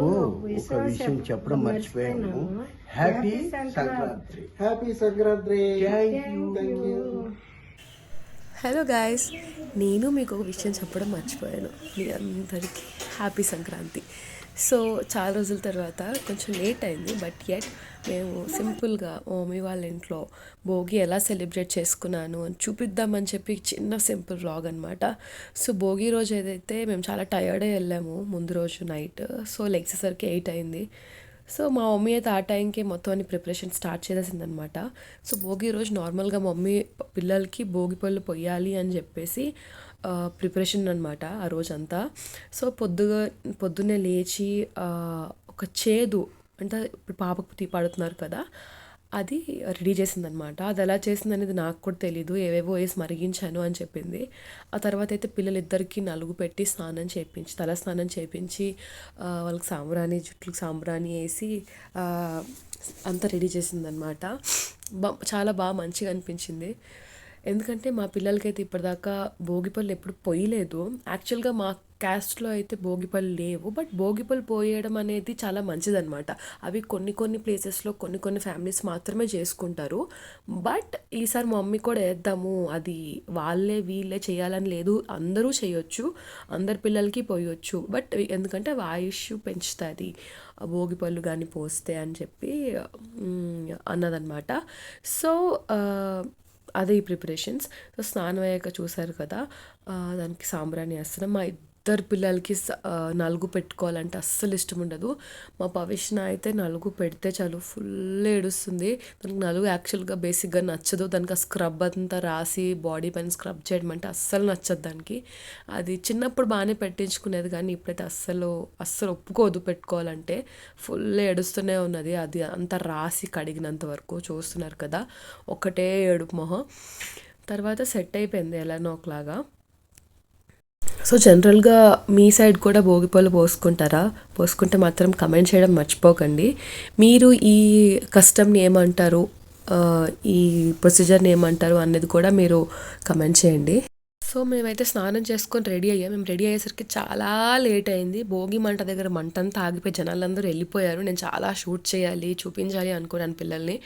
ఓ, ఒక విషయం చెప్పడం మర్చిపోయాను. Happy Sankranti. Happy Sankranti. Hello guys నేను మీకు ఒక విషయం చెప్పడం మర్చిపోయాను. మీ అందరికీ హ్యాపీ సంక్రాంతి. సో చాలా రోజుల తర్వాత కొంచెం లేట్ అయింది బట్ ఎట్ మేము సింపుల్గా మా మమ్మీ వాళ్ళ ఇంట్లో భోగి ఎలా సెలబ్రేట్ చేసుకున్నాను? అని చూపిద్దామని చెప్పి చిన్న సింపుల్ వ్లాగ్ అనమాట సో భోగి రోజు ఏదైతే మేము చాలా టయర్డే వెళ్ళాము ముందు రోజు నైట్ సో లెగ్సేసరికి ఎయిట్ అయింది. సో మా మమ్మీ అయితే ఆ టైంకి మొత్తం అన్ని ప్రిపరేషన్ స్టార్ట్ చేసేసిందనమాట సో భోగి రోజు నార్మల్గా మమ్మీ పిల్లలకి భోగి పళ్ళు పొయ్యాలి అని చెప్పేసి ప్రిపరేషన్ అనమాట ఆ రోజంతా. సో పొద్దుగా పొద్దున్నే లేచి ఒక చేదు అంటే ఇప్పుడు పాపకు తీ పడుతున్నారు కదా అది రెడీ చేసిందనమాట అది ఎలా చేసింది అనేది నాకు కూడా తెలీదు. ఏవేవో వేసి మరిగించాను అని చెప్పింది. ఆ తర్వాత అయితే పిల్లలిద్దరికీ నలుగు పెట్టి స్నానం చేయించి తల స్నానం చేయించి వాళ్ళకి సాంబ్రాణి జుట్లకు సాంబ్రాణి వేసి అంతా రెడీ చేసిందనమాట బా చాలా బాగా మంచిగా అనిపించింది. ఎందుకంటే మా పిల్లలకైతే ఇప్పటిదాకా భోగిపళ్ళు ఎప్పుడు పోయలేదు. యాక్చువల్గా మా క్యాస్ట్లో అయితే భోగిపళ్ళు లేవు. బట్ భోగిపళ్ళు పోయడం అనేది చాలా మంచిదన్నమాట. అవి కొన్ని కొన్ని ప్లేసెస్లో కొన్ని కొన్ని ఫ్యామిలీస్ మాత్రమే చేసుకుంటారు. బట్ ఈసారి మా మమ్మీ కూడా వేద్దాము అది వాళ్ళే వీళ్ళే చేయాలని లేదు అందరూ చేయొచ్చు అందరి పిల్లలకి పోయొచ్చు. బట్ ఎందుకంటే అవి ఆయుష్ పెంచుతుంది భోగిపళ్ళు కానీ పోస్తే అని చెప్పి అన్నదన్నమాట. సో అదే ఈ ప్రిపరేషన్స్. సో స్నానం అయ్యాక చూసారు కదా దానికి సాంబ్రాణి వేస్తున్నాం. మా ఇద్దరు పిల్లలకి స- నలుగు పెట్టుకోవాలంటే అస్సలు ఇష్టం ఉండదు. మా పవిష్ణ అయితే నలుగు పెడితే చాలు ఫుల్ ఏడుస్తుంది. దానికి నలుగు యాక్చువల్గా బేసిక్గా నచ్చదు. దానికి ఆ స్క్రబ్ అంతా రాసి బాడీ పైన స్క్రబ్ చేయడం అంటే అస్సలు నచ్చదు దానికి. అది చిన్నప్పుడు బాగానే పెట్టించుకునేది కానీ ఇప్పుడైతే అస్సలు అస్సలు ఒప్పుకోదు పెట్టుకోవాలంటే. ఫుల్ ఏడుస్తూనే ఉన్నది. అది అంతా రాసి కడిగినంత వరకు చూస్తున్నారు కదా. ఒకటే ఏడుపు మొహం. తర్వాత సెట్ అయిపోయింది ఎలానో ఒకలాగా. సో జనరల్గా మీ సైడ్ కూడా భోగిపళ్ళు పోసుకుంటారా? పోసుకుంటే మాత్రం కమెంట్ చేయడం మర్చిపోకండి. మీరు ఈ కస్టమ్ని ఏమంటారు? ఈ ప్రొసీజర్ని ఏమంటారు? అనేది కూడా మీరు కమెంట్ చేయండి. సో మేమైతే స్నానం చేసుకొని రెడీ అయ్యాం. మేము రెడీ అయ్యేసరికి చాలా లేట్ అయింది. భోగి మంట దగ్గర మంట అంతా ఆగిపోయి జనాలందరూ వెళ్ళిపోయారు. నేను చాలా షూట్ చేయాలి చూపించాలి అనుకున్నాను పిల్లల్ని.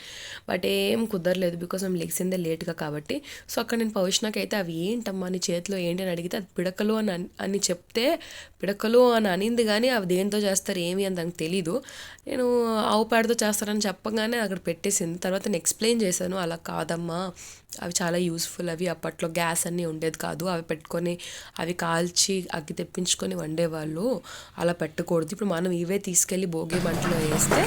బట్ ఏం కుదరలేదు బికాస్ మేము లెగ్సిందే లేట్గా కాబట్టి. సో అక్కడ నేను పౌష్ణకి అయితే అవి ఏంటమ్మా నీ చేతిలో ఏంటి అని అడిగితే అది పిడకలు అని అని చెప్తే పిడకలు అని అనింది కానీ అవి దేంతో చేస్తారు ఏమి అని దానికి తెలీదు. నేను ఆవు పేడతో చేస్తారని చెప్పగానే అక్కడ పెట్టేసింది. తర్వాత నేను ఎక్స్ప్లెయిన్ చేశాను అలా కాదమ్మా. అవి చాలా యూస్ఫుల్ అవి అప్పట్లో గ్యాస్ అన్నీ ఉండేది కాదు. అవి పెట్టుకొని అవి కాల్చి అగ్గి తెప్పించుకొని వండేవాళ్ళు. అలా పెట్టకూడదు. ఇప్పుడు మనం ఇవే తీసుకెళ్ళి భోగి మంటలో వేస్తే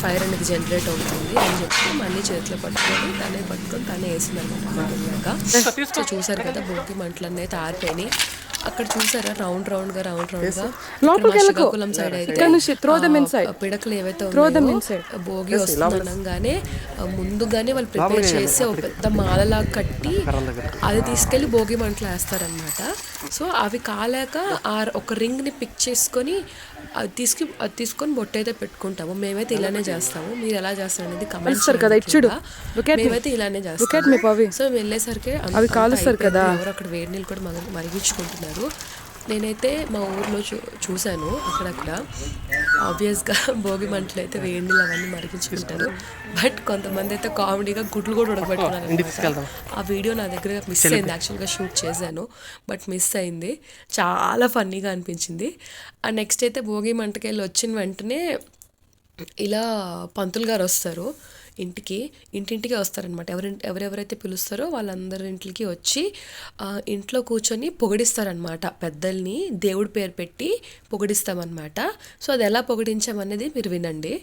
ఫైర్ అనేది జనరేట్ అవుతుంది అని చెప్పి మళ్ళీ చేతిలో పట్టుకొని తనే పట్టుకొని తనే వేసింది అనమాట సో చూసారు కదా భోగి మంటలు అనేది ఆరిపోయినాయి అక్కడ చూసారా? రౌండ్ రౌండ్గా రౌండ్ రౌండ్గా. శ్రీకాకుళం సైడ్ అయితే పిడకలు ఏవైతే ఉన్నాయో భోగి వస్తుంది అనగానే ఆ, ముందుగానే వాళ్ళు ప్రిపేర్ చేసి ఒక పెద్ద మాలలా కట్టి అది తీసుకెళ్ళి భోగి మంటలు వేస్తారనమాట సో అవి కాలాక ఆ ఒక రింగ్ని పిక్ చేసుకొని అది తీసుకు అది తీసుకొని బొట్టు అయితే పెట్టుకుంటాము. మేమైతే ఇలానే చేస్తాము. మీరు ఎలా చేస్తారు అనేది కమెంట్ కదా. ఇచ్చుడు మేమైతే ఇలానే చేస్తాము. సో వెళ్ళేసరికి అవి కాలుస్తారు కదా. ఎవరు అక్కడ వేడి నీళ్ళు కూడా మరిగించుకుంటున్నారు. నేనైతే మా ఊర్లో చూ చూశాను అక్కడక్కడ. ఆబ్వియస్గా భోగి మంటలు అయితే వేడి నీళ్ళు అవన్నీ మరిగించుకుంటారు బట్ కొంతమంది అయితే కామెడీగా గుడ్లు కూడా ఉడకబెట్టుకున్నారు. ఆ వీడియో నా దగ్గర మిస్ అయింది. యాక్చువల్గా షూట్ చేశాను. బట్ మిస్ అయింది. చాలా ఫన్నీగా అనిపించింది. ఆ నెక్స్ట్ అయితే భోగి మంటకి వెళ్ళి వచ్చిన వెంటనే ఇలా పంతులు గారు వస్తారు. ఇంటికి ఇంటింటికి వస్తారనమాట ఎవరి ఎవరెవరైతే పిలుస్తారో వాళ్ళందరి ఇంటికి వచ్చి ఇంట్లో కూర్చొని పొగిడిస్తారనమాట పెద్దల్ని దేవుడి పేరు పెట్టి పొగిడిస్తామన్నమాట. సో అది ఎలా పొగిడించామనేది మీరు వినండి.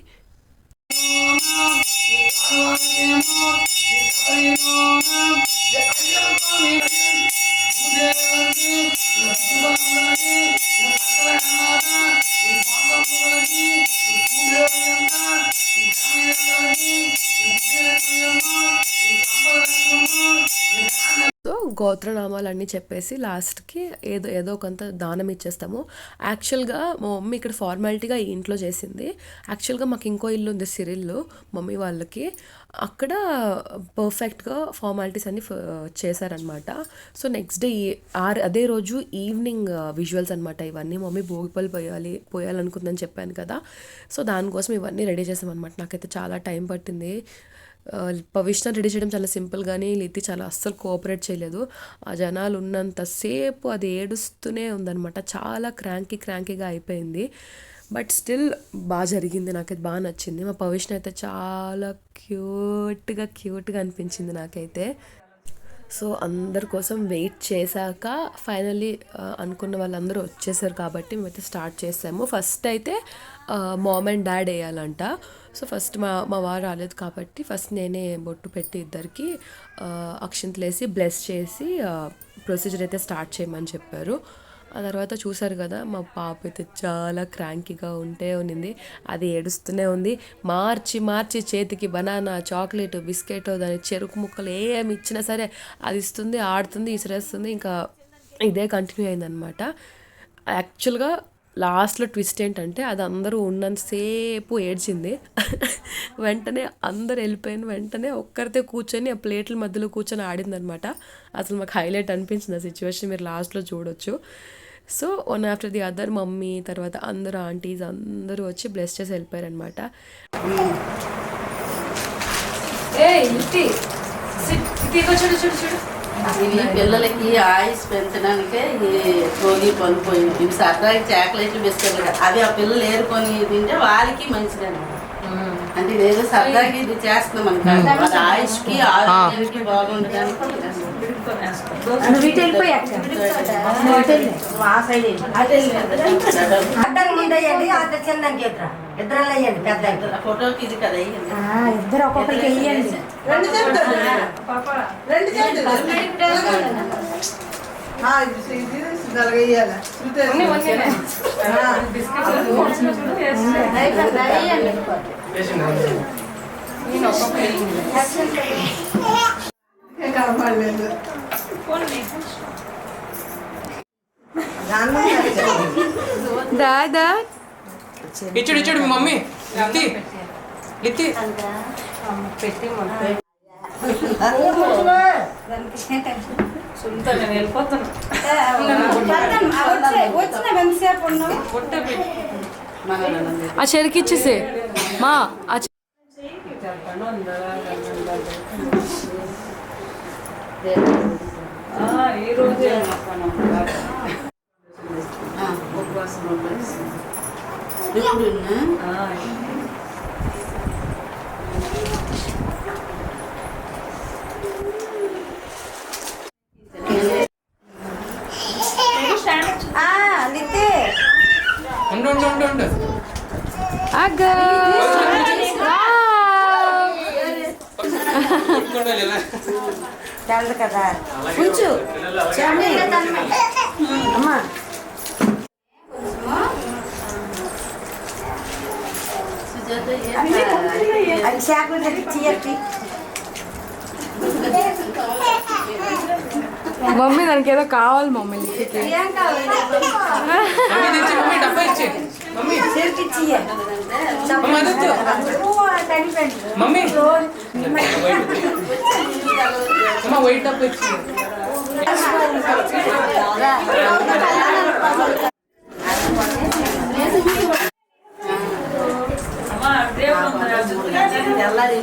సో గోత్రనామాలు గోత్రనామాలన్నీ చెప్పేసి లాస్ట్కి ఏదో ఏదో కొంత దానం ఇచ్చేస్తాము. యాక్చువల్గా మా మమ్మీ ఇక్కడ ఫార్మాలిటీగా ఈ ఇంట్లో చేసింది. యాక్చువల్గా మాకు ఇంకో ఇల్లు ఉంది సిరిల్లు మమ్మీ వాళ్ళకి. అక్కడ పర్ఫెక్ట్గా ఫార్మాలిటీస్ అన్ని చేశారనమాట సో నెక్స్ట్ డే ఆర్ అదే రోజు ఈవినింగ్ విజువల్స్ అనమాట ఇవన్నీ. మమ్మీ భోగిపల్లి పోయాలి పోయాలనుకుందని చెప్పాను కదా. సో దానికోసం ఇవన్నీ రెడీ చేసామన్నమాట. నాకైతే చాలా టైం పట్టింది. పవిష్ణ రెడీ చేయడం చాలా సింపుల్ కానీ లితి చాలా అస్సలు కోఆపరేట్ చేయలేదు. ఆ జనాలు ఉన్నంతసేపు అది ఏడుస్తూనే ఉందనమాట చాలా క్రాంకీ క్రాంకీగా అయిపోయింది. బట్ స్టిల్ బాగా జరిగింది. నాకైతే బాగా నచ్చింది. మా పవిష్ణ అయితే చాలా క్యూట్గా క్యూట్గా అనిపించింది నాకైతే. సో అందరి కోసం వెయిట్ చేశాక ఫైనల్లీ అనుకున్న వాళ్ళందరూ వచ్చేసారు కాబట్టి మేమైతే స్టార్ట్ చేసాము. ఫస్ట్ అయితే మామ్ అండ్ డాడ్ వేయాలంట. సో ఫస్ట్ మా మా వారు రాలేదు కాబట్టి ఫస్ట్ నేనే బొట్టు పెట్టి ఇద్దరికి అక్షంతలేసి బ్లెస్ చేసి ప్రొసీజర్ అయితే స్టార్ట్ చేయమని చెప్పారు. ఆ తర్వాత చూసారు కదా మా పాప అయితే చాలా క్రాంకీగా ఉంటే ఉన్నింది. అది ఏడుస్తూనే ఉంది. మార్చి మార్చి చేతికి బనానా చాక్లెట్ బిస్కెట్ దాని చెరుకు ముక్కలు ఏమి ఇచ్చినా సరే అది ఇస్తుంది ఆడుతుంది ఇసిరేస్తుంది. ఇంకా ఇదే కంటిన్యూ అయిందనమాట యాక్చువల్గా లాస్ట్లో ట్విస్ట్ ఏంటంటే అది అందరూ ఉన్నంతసేపు ఏడ్చింది. వెంటనే అందరు వెళ్ళిపోయిన వెంటనే ఒక్కరితే కూర్చొని ఆ ప్లేట్ల మధ్యలో కూర్చొని ఆడిందనమాట. అసలు మాకు హైలైట్ అనిపించింది ఆ సిచ్యువేషన్ మీరు లాస్ట్లో చూడొచ్చు. So one after the other mummy తర్వాత అందరు ఆంటీస్ అందరూ వచ్చి బ్లెస్ చేసి వెళ్ళిపోయారనమాట. చూడు చూడు చూడు. ఇవి పిల్లలకి ఆయుష్ పెంచడానికే ఈ భోగి పళ్ళు పోయింది ఇవి సరదాగా చాక్లెట్లు బిస్కెట్లు కాదు. అవి ఆ పిల్లలు ఏరుకొని తింటే వాళ్ళకి మంచిదండి. అంటే ఇదేదో సరదాగా ఇది చేస్తున్నాం అనుకోండి వాళ్ళ ఆయుష్కి ఆరోగ్యానికి బాగుండడానికి అడ్డం ముందయ్యండి అంత చిన్న ఇద్దరు ఇద్దరు వేయండి పెద్ద ఆ ఫోటోకి ఇది కదా అయ్యింది. ఇద్దరు ఒక్కొక్కరికి వెయ్యండి రెండు చేతులు రెండు చేతులు ఆ, ఇది ఇది నలుగు వేయాలి. శృతి ఆ, ఏ కనపడలేదు. దాన్ని సరిచేయండి. దాదా ఇచ్చుడు ఇచ్చుడు మీ మమ్మీ లిత్తి లిత్తి వచ్చిన ఎంతసేపు ఉన్నావు మనోళ్ళని. ఆ చెరికి ఇచ్చేసే. మా ఆ ఆ, ఉపవాసం తెలదు కదా. ఉంచు. అమ్మా. అది చేపలు తెచ్చి ఇయ్యండి. మమ్మీ దానికి ఏదో కావాలి మమ్మీ మమ్మీ అమ్మ వెయిట్ డబ్బా ఇచ్చి తెల్లారి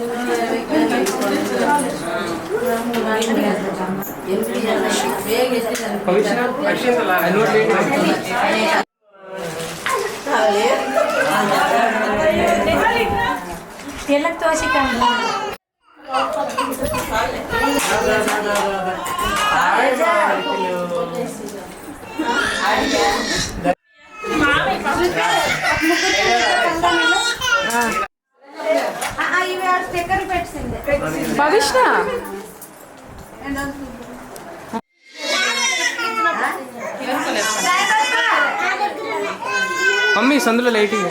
పవిష్ణ మమ్మీ సందులో లైటింగ్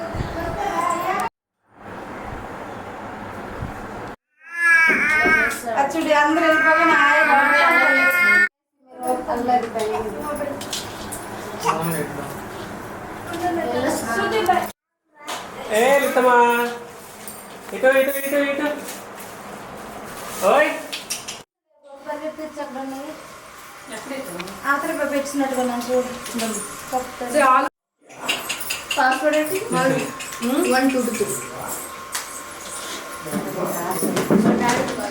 అచ్చుడి అందరూ ఏ లితమా ఇటు ఇటు ఇటు ఇటు. ఓయ్. ఆతర పెట్టినట్టుగా చూడు. పాస్వర్డ్ ఏంటి? వన్ టూ టూ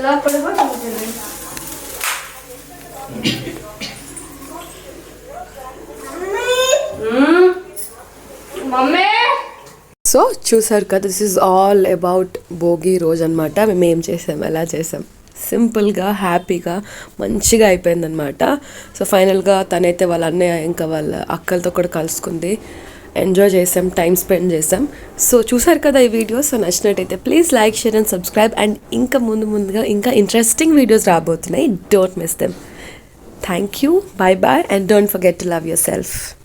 ఏదో తెలిసి చింకులు ఏముండండి పక్కన తీసుకుంది సో చూసారు కదా this is all about Bhogi రోజు అనమాట మేము ఏం చేసాం ఎలా చేసాం? సింపుల్గా హ్యాపీగా మంచిగా అయిపోయిందనమాట సో ఫైనల్గా తనైతే వాళ్ళ అన్నయ్య ఇంకా వాళ్ళ అక్కలతో కూడా కలుసుకుంది. ఎంజాయ్ చేసాం టైం స్పెండ్ చేసాం. సో చూసారు కదా ఈ వీడియోస్ సో నచ్చినట్టయితే please like share and subscribe. And ఇంకా ముందు ముందుగా ఇంకా ఇంట్రెస్టింగ్ వీడియోస్ రాబోతున్నాయి. Don't miss them thank you bye bye and don't forget to love yourself